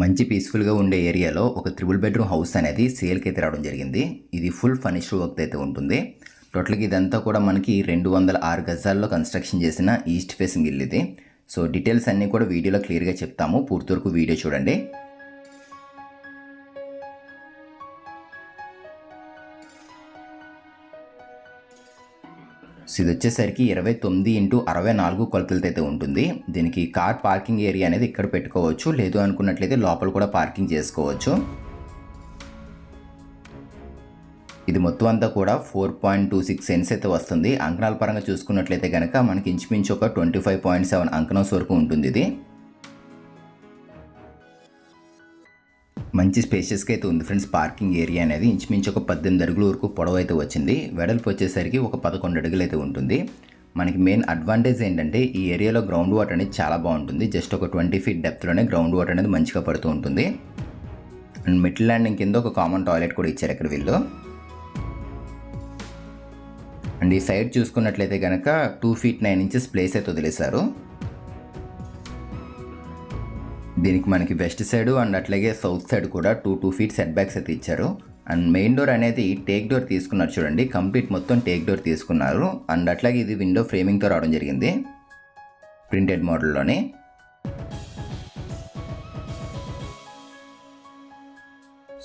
మంచి పీస్ఫుల్గా ఉండే ఏరియాలో ఒక త్రిబుల్ బెడ్రూమ్ హౌస్ అనేది సేల్కి అయితే రావడం జరిగింది. ఇది ఫుల్ ఫర్నిష్డ్ వర్క్ అయితే ఉంటుంది. టోటల్గా ఇదంతా కూడా మనకి రెండు వందల ఆరు గజాల్లో కన్స్ట్రక్షన్ చేసిన ఈస్ట్ ఫేసింగ్ ఇల్లు ఇది. సో డీటెయిల్స్ అన్నీ కూడా వీడియోలో క్లియర్గా చెప్తాము. పూర్తి వరకు వీడియో చూడండి. సో ఇది వచ్చేసరికి ఇరవై తొమ్మిది ఇంటూ అరవై నాలుగు కొలతలతో అయితే ఉంటుంది. దీనికి కార్ పార్కింగ్ ఏరియా అనేది ఇక్కడ పెట్టుకోవచ్చు. లేదు అనుకున్నట్లయితే లోపల కూడా పార్కింగ్ చేసుకోవచ్చు. ఇది మొత్తం అంతా కూడా four point two six cents అయితే వస్తుంది. అంకణాల పరంగా చూసుకున్నట్లయితే కనుక మనకి ఇంచుమించు ఒక ట్వంటీ ఫైవ్ పాయింట్ సెవెన్ అంకణం వరకు ఉంటుంది ఇది. మంచి స్పేషియస్గా అయితే ఉంది ఫ్రెండ్స్ పార్కింగ్ ఏరియా అనేది. ఇంచుమించు ఒక పద్దెనిమిది అడుగుల వరకు పొడవు అయితే వచ్చింది. వెడల్పు వచ్చేసరికి ఒక పదకొండు అడుగులు అయితే ఉంటుంది. మనకి మెయిన్ అడ్వాంటేజ్ ఏంటంటే ఈ ఏరియాలో గ్రౌండ్ వాటర్ అనేది చాలా బాగుంటుంది. జస్ట్ ఒక ట్వంటీ ఫీట్ డెప్త్లోనే గ్రౌండ్ వాటర్ అనేది మంచిగా పడుతూ ఉంటుంది. అండ్ మిడిల్ ల్యాండింగ్ కింద ఒక కామన్ టాయిలెట్ కూడా ఇచ్చారు ఇక్కడ వీళ్ళు. అండ్ ఈ సైడ్ చూసుకున్నట్లయితే కనుక two feet nine inches place అయితే వదిలేశారు. దీనికి మనకి వెస్ట్ సైడ్ అండ్ అట్లాగే సౌత్ సైడ్ కూడా two two feet set backs అయితే ఇచ్చారు. అండ్ మెయిన్ డోర్ అనేది టేక్ డోర్ తీసుకున్నారు చూడండి. కంప్లీట్ మొత్తం టేక్ డోర్ తీసుకున్నారు. అండ్ అట్లాగే ఇది విండో ఫ్రేమింగ్తో రావడం జరిగింది. ప్రింటెడ్ మోడల్లోని.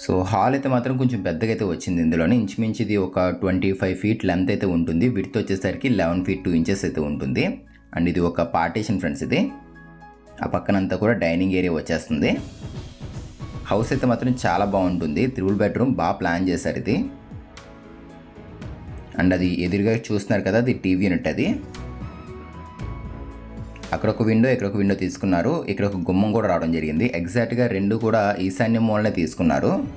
సో హాల్ అయితే మాత్రం కొంచెం పెద్దగా అయితే వచ్చింది ఇందులోనే. ఇంచుమించు ఇది ఒక ట్వంటీ ఫైవ్ ఫీట్ లెంత్ అయితే ఉంటుంది. విడ్త్ వచ్చేసరికి లెవెన్ ఫీట్ టూ ఇంచెస్ అయితే ఉంటుంది. అండ్ ఇది ఒక పార్టీషన్ ఫ్రెండ్స్ ఇది. ఆ పక్కనంతా కూడా డైనింగ్ ఏరియా వచ్చేస్తుంది. హౌస్ అయితే మాత్రం చాలా బాగుంటుంది. త్రిబుల్ బెడ్రూమ్ బాగా ప్లాన్ చేశారు ఇది. అండ్ అది ఎదురుగా చూస్తున్నారు కదా అది టీవీ యూనిట్ అది. అక్కడ ఒక విండో ఇక్కడ ఒక విండో తీసుకున్నారు. ఇక్కడ ఒక గుమ్మం కూడా రావడం జరిగింది. ఎగ్జాక్ట్గా రెండు కూడా ఈశాన్య మూలనే తీసుకున్నారు.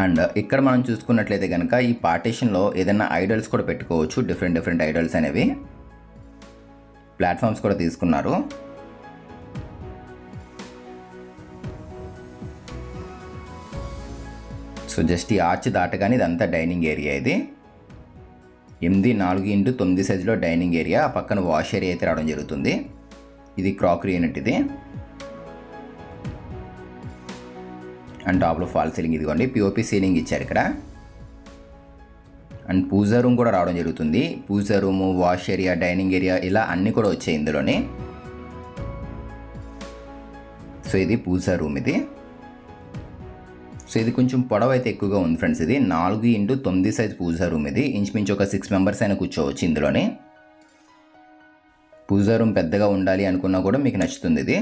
అండ్ ఇక్కడ మనం చూసుకున్నట్లయితే కనుక ఈ పార్టీషన్లో ఏదైనా ఐడల్స్ కూడా పెట్టుకోవచ్చు. డిఫరెంట్ డిఫరెంట్ ఐడల్స్ అనేవి. ప్లాట్ఫామ్స్ కూడా తీసుకున్నారు. సో జస్ట్ ఈ ఆర్చ్ దాటగానే ఇదంతా డైనింగ్ ఏరియా ఇది. ఎనిమిది నాలుగు ఇంటూ తొమ్మిది సైజులో డైనింగ్ ఏరియా. ఆ పక్కన వాష్ ఏరియా అయితే రావడం జరుగుతుంది. ఇది క్రాకరీ యూనిట్ ఇది. అండ్ టాప్లో ఫాల్ సీలింగ్ ఇదిగోండి. పిఓపి సీలింగ్ ఇచ్చారు ఇక్కడ. అండ్ పూజా రూమ్ కూడా రావడం జరుగుతుంది. Puja room wash area dining area ఇలా అన్నీ కూడా వచ్చాయి ఇందులోనే. సో ఇది పూజా రూమ్ ఇది. సో ఇది కొంచెం పొడవు అయితే ఎక్కువగా ఉంది ఫ్రెండ్స్ ఇది. నాలుగు ఇంటూ తొమ్మిది సైజ్ పూజా రూమ్ ఇది. ఇంచుమించు ఒక సిక్స్ మెంబర్స్ అయినా కూర్చోవచ్చు ఇందులోనే. పూజా రూమ్ పెద్దగా ఉండాలి అనుకున్నా కూడా మీకు నచ్చుతుంది ఇది.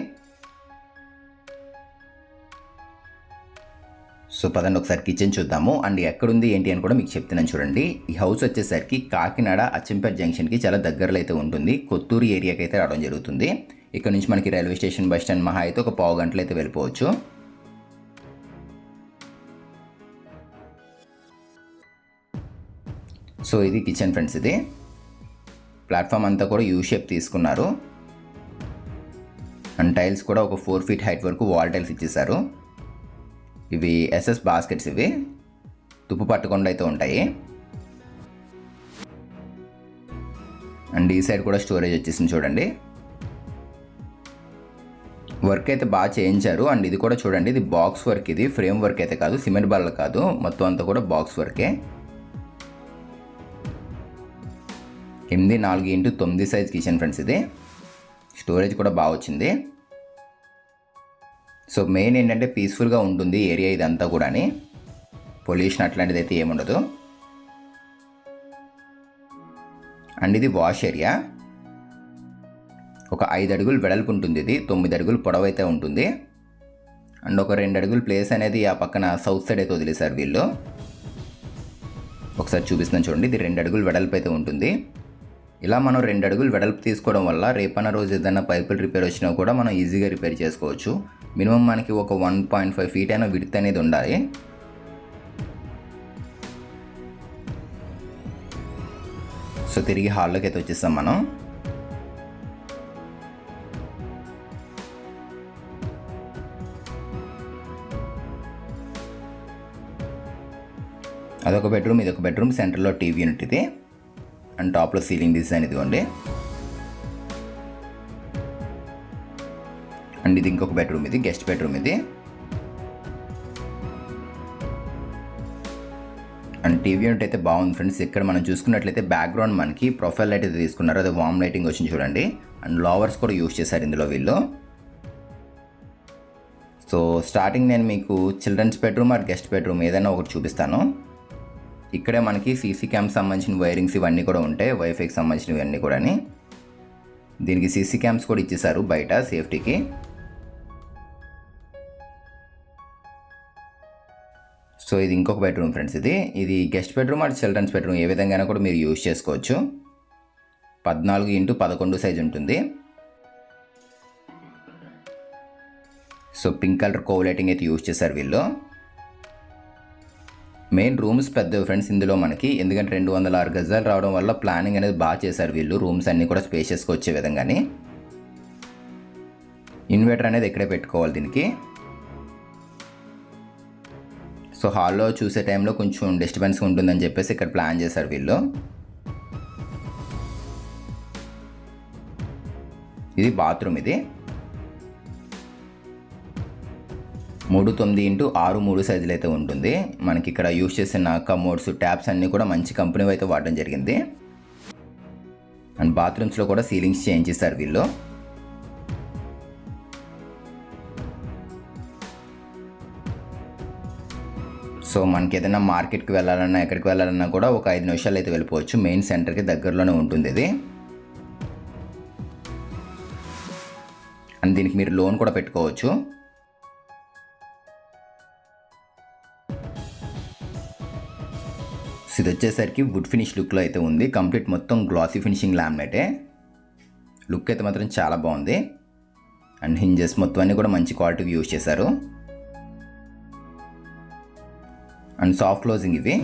సో పదండి ఒకసారి కిచెన్ చూద్దాము. అండ్ ఎక్కడుంది ఏంటి అని కూడా మీకు చెప్తున్నాను చూడండి. ఈ హౌస్ వచ్చేసరికి కాకినాడ అచ్చంపేట జంక్షన్కి చాలా దగ్గరలో అయితే ఉంటుంది. కొత్తూరు ఏరియాకి అయితే రావడం జరుగుతుంది. ఇక్కడ నుంచి మనకి రైల్వే స్టేషన్ బస్ స్టాండ్ మహా అయితే ఒక పావు గంటలు అయితే వెళ్ళిపోవచ్చు. సో ఇది కిచెన్ ఫ్రెండ్స్ ఇది. ప్లాట్ఫామ్ అంతా కూడా యూ షేప్ తీసుకున్నారు. అండ్ టైల్స్ కూడా ఒక ఫోర్ ఫీట్ హైట్ వరకు వాల్ టైల్స్ ఇచ్చేసారు ఇవి ఎస్ఎస్ బాస్కెట్స్ ఇవి. తుప్పు పట్టకుండా అయితే ఉంటాయి. అండ్ ఈ సైడ్ కూడా స్టోరేజ్ వచ్చేసింది చూడండి. వర్క్ అయితే బాగా చేయించారు. అండ్ ఇది కూడా చూడండి ఇది బాక్స్ వర్క్ ఇది. ఫ్రేమ్ వర్క్ అయితే కాదు సిమెంట్ బల్ల కాదు. మొత్తం అంతా కూడా బాక్స్ వర్కే. ఎనిమిది నాలుగు ఇంటూ తొమ్మిది సైజ్ కిచెన్ ఫ్రెండ్స్ ఇది. స్టోరేజ్ కూడా బాగా వచ్చింది. సో మెయిన్ ఏంటంటే పీస్ఫుల్గా ఉంటుంది ఏరియా ఇదంతా కూడాని. పొల్యూషన్ అట్లాంటిది అయితే ఏముండదు. అండ్ ఇది వాష్ ఏరియా. ఒక ఐదు అడుగులు వెడల్పు ఉంటుంది ఇది తొమ్మిది అడుగులు పొడవు అయితే ఉంటుంది. అండ్ ఒక రెండు అడుగులు ప్లేస్ అనేది ఆ పక్కన సౌత్ సైడ్ అయితే వదిలేశారు వీళ్ళు. ఒకసారి చూపిస్తున్నాను చూడండి ఇది రెండు అడుగులు వెడల్పు అయితే ఉంటుంది. ఇలా మనం రెండు అడుగులు వెడల్పు తీసుకోవడం వల్ల రేపన్న రోజు ఏదైనా పైపులు రిపేర్ వచ్చినా కూడా మనం ఈజీగా రిపేర్ చేసుకోవచ్చు. మినిమం మనకి ఒక వన్ పాయింట్ ఫైవ్ ఫీట్ అయినా విడత్ అనేది ఉండాలి. సో తిరిగి హాల్లోకి అయితే వచ్చేస్తాం మనం. అదొక బెడ్రూమ్ ఇదొక బెడ్రూమ్ సెంటర్లో టీవీ యూనిట్ ఇది. అండ్ టాప్లో సీలింగ్ డిజైన్ ఇదిగోండి. అండ్ ఇది ఇంకొక బెడ్రూమ్ ఇది గెస్ట్ బెడ్రూమ్ ఇది. అండ్ టీవీ యూనిట్ అయితే బాగుంది ఫ్రెండ్స్. ఇక్కడ మనం చూసుకున్నట్లయితే బ్యాక్గ్రౌండ్ మనకి ప్రొఫైల్ లైట్ అయితే తీసుకున్నారు. అది వామ్ లైటింగ్ వచ్చింది చూడండి. అండ్ లోవర్స్ కూడా యూస్ చేశారు ఇందులో వీళ్ళు. సో స్టార్టింగ్ నేను మీకు children's bedroom or guest bedroom ఏదైనా ఒకటి చూపిస్తాను. ఇక్కడే మనకి సీసీ క్యామ్స్ సంబంధించిన వైరింగ్స్ ఇవన్నీ కూడా ఉంటాయి. వైఫైకి సంబంధించినవి అన్నీ కూడా దీనికి సీసీ క్యామ్స్ కూడా ఇచ్చేసారు బయట సేఫ్టీకి సో ఇది ఇంకొక బెడ్రూమ్ ఫ్రెండ్స్ ఇది. ఇది guest bedroom and children's bedroom ఏ విధంగా కూడా మీరు యూజ్ చేసుకోవచ్చు. పద్నాలుగు ఇంటూ పదకొండు సైజ్ ఉంటుంది. So pink colour cove lighting అయితే యూజ్ చేశారు వీళ్ళు. మెయిన్ రూమ్స్ పెద్ద ఫ్రెండ్స్ ఇందులో మనకి. ఎందుకంటే రెండు వందల ఆరు గజాలు రావడం వల్ల ప్లానింగ్ అనేది బాగా చేశారు వీళ్ళు. రూమ్స్ అన్నీ కూడా స్పేషియస్గా వచ్చే విధంగానే. ఇన్వర్టర్ అనేది ఇక్కడే పెట్టుకోవాలి దీనికి. సో హాల్లో చూసే టైంలో కొంచెం డిస్టర్బెన్స్ ఉంటుందని చెప్పేసి ఇక్కడ ప్లాన్ చేశారు వీళ్ళు. ఇది బాత్రూమ్ ఇది. మూడు తొమ్మిది ఇంటూ ఆరు మూడు సైజులు అయితే ఉంటుంది. మనకి ఇక్కడ యూస్ చేసిన కమోడ్స్ ట్యాప్స్ అన్నీ కూడా మంచి కంపెనీ అయితే వాడడం జరిగింది. అండ్ బాత్రూమ్స్లో కూడా సీలింగ్స్ చేంజ్ చేశారు వీళ్ళు. సో మనకి ఏదైనా మార్కెట్కి వెళ్ళాలన్నా ఎక్కడికి వెళ్ళాలన్నా కూడా ఒక ఐదు నిమిషాలు అయితే వెళ్ళిపోవచ్చు. మెయిన్ సెంటర్కి దగ్గరలోనే ఉంటుంది ఇది. అండ్ దీనికి మీరు లోన్ కూడా పెట్టుకోవచ్చు. ఇది వచ్చేసరికి వుడ్ ఫినిష్ లుక్లో అయితే ఉంది. కంప్లీట్ మొత్తం గ్లాసీ ఫినిషింగ్ లామినేటే లుక్ అయితే మాత్రం చాలా బాగుంది. అండ్ హింజెస్ మొత్తం అన్నీ కూడా మంచి క్వాలిటీ యూజ్ చేశారు. అండ్ సాఫ్ట్ క్లోజింగ్ ఇవి.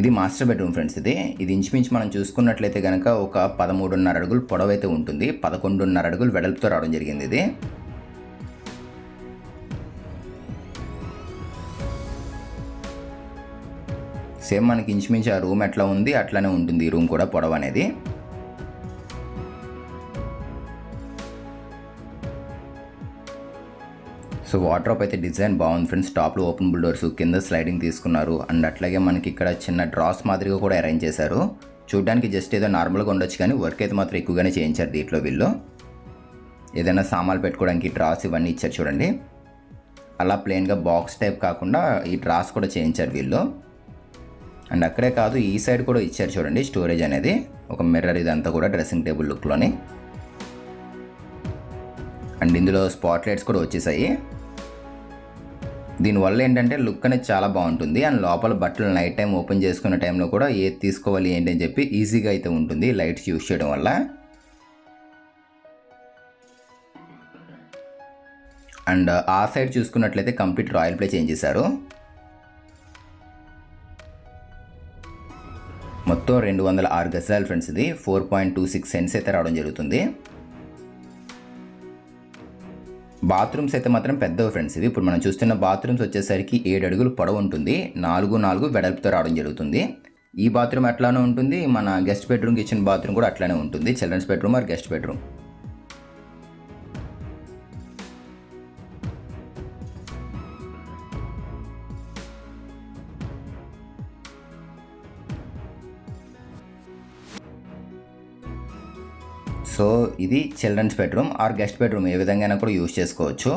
ఇది మాస్టర్ బెడ్రూమ్ ఫ్రెండ్స్ ఇది. ఇది ఇంచుమించు మనం చూసుకున్నట్లయితే కనుక ఒక పదమూడున్నర అడుగులు పొడవైతే ఉంటుంది. పదకొండున్నర అడుగులు వెడల్పుతో రావడం జరిగింది ఇది. సేమ్ మనకి ఇంచుమించు ఆ రూమ్ ఎట్లా ఉంది అట్లానే ఉంటుంది ఈ రూమ్ కూడా పొడవు అనేది. సో వాటర్ అయితే డిజైన్ బాగుంది ఫ్రెండ్స్. టాప్లో ఓపెన్ బుల్డోర్స్ కింద స్లైడింగ్ తీసుకున్నారు. అండ్ అట్లాగే మనకి ఇక్కడ చిన్న డ్రాస్ మాదిరిగా కూడా అరేంజ్ చేశారు. చూడడానికి జస్ట్ ఏదో నార్మల్గా ఉండొచ్చు కానీ వర్క్ అయితే మాత్రం ఎక్కువగానే చేయించారు దీంట్లో వీళ్ళు. ఏదైనా సామాన్లు పెట్టుకోవడానికి డ్రాస్ ఇవన్నీ ఇచ్చారు చూడండి. అలా ప్లెయిన్గా బాక్స్ టైప్ కాకుండా ఈ డ్రాస్ కూడా చేయించారు వీళ్ళు. అండ్ అక్కడే కాదు ఈ సైడ్ కూడా ఇచ్చారు చూడండి స్టోరేజ్ అనేది. ఒక మిర్రర్ ఇదంతా కూడా డ్రెస్సింగ్ టేబుల్ లుక్లోని. అండ్ ఇందులో స్పాట్ లైట్స్ కూడా వచ్చేసాయి. దీనివల్ల ఏంటంటే లుక్ అనేది చాలా బాగుంటుంది. అండ్ లోపల బట్టలు నైట్ టైం ఓపెన్ చేసుకునే టైంలో కూడా ఏది తీసుకోవాలి ఏంటి అని చెప్పి ఈజీగా అయితే ఉంటుంది లైట్స్ యూస్ చేయడం వల్ల. అండ్ ఆ సైడ్ చూసుకున్నట్లయితే కంప్లీట్ రాయల్ ప్లే చేంజ్ చేశారు. మొత్తం రెండు వందల ఆరు గజాలు ఫ్రెండ్స్ ఇది. Four point two six cents అయితే రావడం జరుగుతుంది. బాత్రూమ్స్ అయితే మాత్రం పెద్దవి ఫ్రెండ్స్ ఇవి. ఇప్పుడు మనం చూస్తున్న బాత్రూమ్స్ వచ్చేసరికి ఏడు అడుగులు పొడవు ఉంటుంది. నాలుగు నాలుగు వెడల్పుతో రావడం జరుగుతుంది. ఈ బాత్రూమ్ అట్లానే ఉంటుంది. మన గెస్ట్ బెడ్రూమ్ కిచెన్ బాత్రూమ్ కూడా అట్లానే ఉంటుంది. Children's bedroom or guest bedroom so ఇది children's bedroom or guest bedroom. ఏ విధంగా కూడా యూజ్ చేసుకోవచ్చు.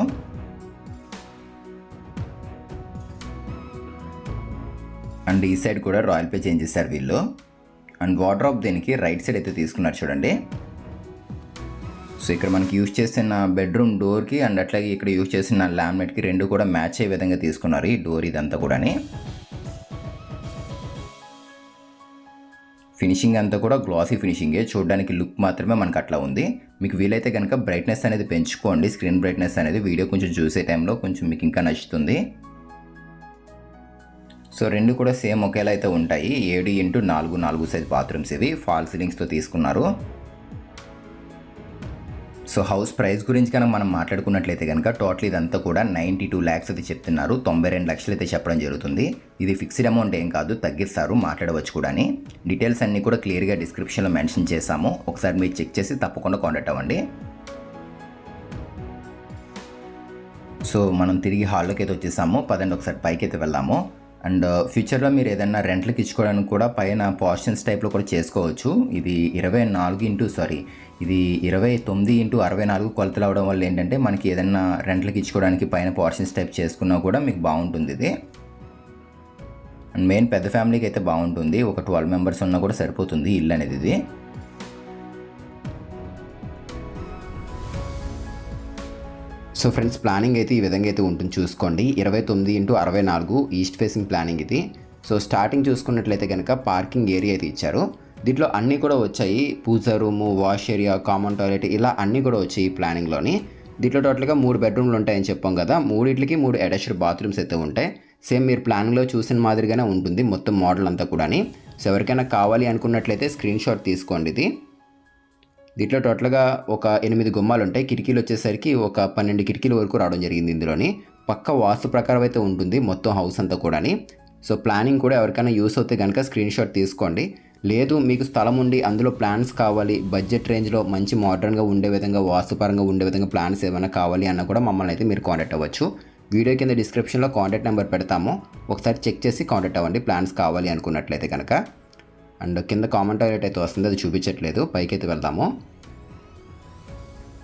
అండ్ ఈ సైడ్ కూడా రాయల్ పే చేంజ్ చేశారు వీళ్ళు. అండ్ వాటర్ దీనికి రైట్ సైడ్ అయితే తీసుకున్నారు చూడండి. సో ఇక్కడ మనకి యూజ్ చేసిన బెడ్రూమ్ డోర్కి అండ్ అట్లాగే ఇక్కడ యూజ్ చేసిన ల్యామినేట్కి రెండు కూడా మ్యాచ్ అయ్యే విధంగా తీసుకున్నారు ఈ డోర్ ఇదంతా కూడాని. ఫినిషింగ్ అంతా కూడా గ్లాసీ ఫినిషింగే. చూడడానికి లుక్ మాత్రమే మనకు అట్లా ఉంది. మీకు వీలైతే కనుక బ్రైట్నెస్ అనేది పెంచుకోండి. స్క్రీన్ బ్రైట్నెస్ అనేది వీడియో కొంచెం చూసే టైంలో కొంచెం మీకు ఇంకా నచ్చుతుంది. సో రెండు కూడా సేమ్ ఒకేలా అయితే ఉంటాయి. ఏడు ఇంటూ నాలుగు నాలుగు సైజ్ బాత్రూమ్స్ ఇవి. ఫాల్ సీలింగ్స్తో తీసుకున్నారు. సో హౌస్ ప్రైస్ గురించి కనుక మనం మాట్లాడుకున్నట్లయితే కనుక టోటల్ ఇదంతా కూడా నైంటీ టూ ల్యాక్స్ అయితే చెప్తున్నారు. తొంభై రెండు లక్షలు అయితే చెప్పడం జరుగుతుంది. ఇది ఫిక్స్డ్ అమౌంట్ ఏం కాదు తగ్గిస్తారు మాట్లాడవచ్చు కూడా అని డీటెయిల్స్ అన్నీ కూడా క్లియర్గా డిస్క్రిప్షన్లో మెన్షన్ చేశాము. ఒకసారి మీరు చెక్ చేసి తప్పకుండా కాంటాక్ట్ అవ్వండి. సో మనం తిరిగి హాల్లోకి అయితే వచ్చేసాము. పదండి ఒకసారి పైకి అయితే వెళ్ళాము అండ్ uh, ఫ్యూచర్లో మీరు ఏదైనా రెంట్లకు ఇచ్చుకోవడానికి కూడా పైన పోర్షన్స్ టైప్లో కూడా చేసుకోవచ్చు. ఇది ఇరవై నాలుగు ఇంటూ సారీ ఇది ఇరవై తొమ్మిది ఇంటూ అరవై నాలుగు కొలతలు అవడం వల్ల ఏంటంటే మనకి ఏదైనా రెంట్లకు ఇచ్చుకోవడానికి పైన పోర్షన్స్ టైప్ చేసుకున్నా కూడా మీకు బాగుంటుంది ఇది. అండ్ మెయిన్ పెద్ద ఫ్యామిలీకి అయితే బాగుంటుంది. ఒక ట్వెల్వ్ మెంబర్స్ ఉన్నా కూడా సరిపోతుంది ఇల్లు అనేది ఇది. సో ఫ్రెండ్స్ ప్లానింగ్ అయితే ఈ విధంగా అయితే ఉంటుంది. చూసుకోండి. ఇరవై తొమ్మిది ఇంటూ అరవై నాలుగు ఈస్ట్ ఫేసింగ్ ప్లానింగ్ ఇది. సో స్టార్టింగ్ చూసుకున్నట్లయితే కనుక పార్కింగ్ ఏరియా అయితే ఇచ్చారు. దీంట్లో అన్నీ కూడా వచ్చాయి. Puja room wash area common toilet ఇలా అన్నీ కూడా వచ్చాయి ఈ ప్లానింగ్లోని. దీంట్లో టోటల్గా మూడు బెడ్రూమ్లు ఉంటాయని చెప్పాం కదా. మూడిట్లకి మూడు అటాచ్డ్ బాత్రూమ్స్ అయితే ఉంటాయి. సేమ్ మీరు ప్లాన్లో చూసిన మాదిరిగానే ఉంటుంది మొత్తం మోడల్ అంతా కూడాని. సో ఎవరికైనా కావాలి అనుకున్నట్లయితే స్క్రీన్ షాట్ తీసుకోండి ఇది. దీంట్లో టోటల్గా ఒక ఎనిమిది గుమ్మాలు ఉంటాయి కిటికీలు వచ్చేసరికి ఒక పన్నెండు కిటికీల వరకు రావడం జరిగింది ఇందులోని. పక్క వాస్తు ప్రకారం అయితే ఉంటుంది మొత్తం హౌస్ అంతా కూడాని. సో ప్లానింగ్ కూడా ఎవరికైనా యూస్ అవుతే కనుక స్క్రీన్ షాట్ తీసుకోండి. లేదు మీకు స్థలం ఉండి అందులో ప్లాన్స్ కావాలి బడ్జెట్ రేంజ్లో మంచి మోడర్న్గా ఉండే విధంగా వాస్తుపరంగా ఉండే విధంగా ప్లాన్స్ ఏమైనా కావాలి అన్న కూడా మమ్మల్ని అయితే మీరు కాంటాక్ట్ అవ్వచ్చు. వీడియో కింద డిస్క్రిప్షన్లో కాంటాక్ట్ నెంబర్ పెడతాము. ఒకసారి చెక్ చేసి కాంటాక్ట్ అవ్వండి ప్లాన్స్ కావాలి అనుకున్నట్లయితే కనుక అండ్ కింద కామన్ టాయిలెట్ అయితే వస్తుంది అది చూపించట్లేదు. పైకి అయితే వెళ్దాము.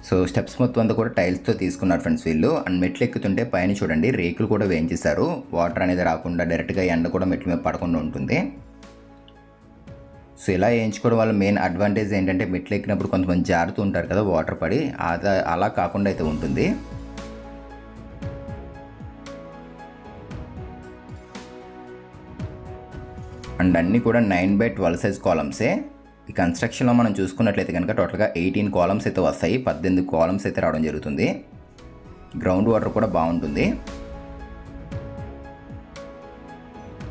సో స్టెప్స్ మొత్తం అంతా కూడా టైల్స్తో తీసుకున్నారు ఫ్రెండ్స్ వీళ్ళు. అండ్ మెట్లు ఎక్కుతుంటే పైన చూడండి రేకులు కూడా వేయించేశారు. వాటర్ అనేది రాకుండా డైరెక్ట్గా ఎండ కూడా మెట్ల మీద పడకుండా ఉంటుంది. సో ఇలా వేయించుకోవడం వల్ల మెయిన్ అడ్వాంటేజ్ ఏంటంటే మెట్లు ఎక్కినప్పుడు కొంతమంది జారుతూ ఉంటారు కదా వాటర్ పడి. అలా కాకుండా అయితే ఉంటుంది. అండ్ అన్నీ కూడా నైన్ బై ట్వెల్వ్ సైజ్ కాలమ్సే ఈ కన్స్ట్రక్షన్లో మనం చూసుకున్నట్లయితే కనుక టోటల్గా ఎయిటీన్ కాలమ్స్ అయితే వస్తాయి. పద్దెనిమిది కాలమ్స్ అయితే రావడం జరుగుతుంది. గ్రౌండ్ వాటర్ కూడా బాగుంటుంది.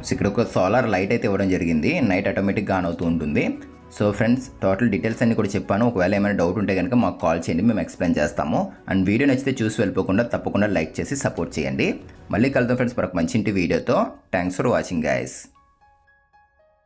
సో ఇక్కడ ఒక సోలార్ లైట్ అయితే ఇవ్వడం జరిగింది. నైట్ ఆటోమేటిక్గా ఆన్ అవుతూ ఉంటుంది. సో ఫ్రెండ్స్ టోటల్ డీటెయిల్స్ అన్ని కూడా చెప్పాను. ఒకవేళ ఏమైనా డౌట్ ఉంటే కనుక మాకు కాల్ చేయండి. మేము ఎక్స్ప్లెయిన్ చేస్తాము. అండ్ వీడియో నచ్చితే చూసి వెళ్ళిపోకుండా తప్పకుండా లైక్ చేసి సపోర్ట్ చేయండి. మళ్ళీ కలుద్దాం ఫ్రెండ్స్ మరొక మంచి ఇంటి వీడియోతో. Thanks for watching guys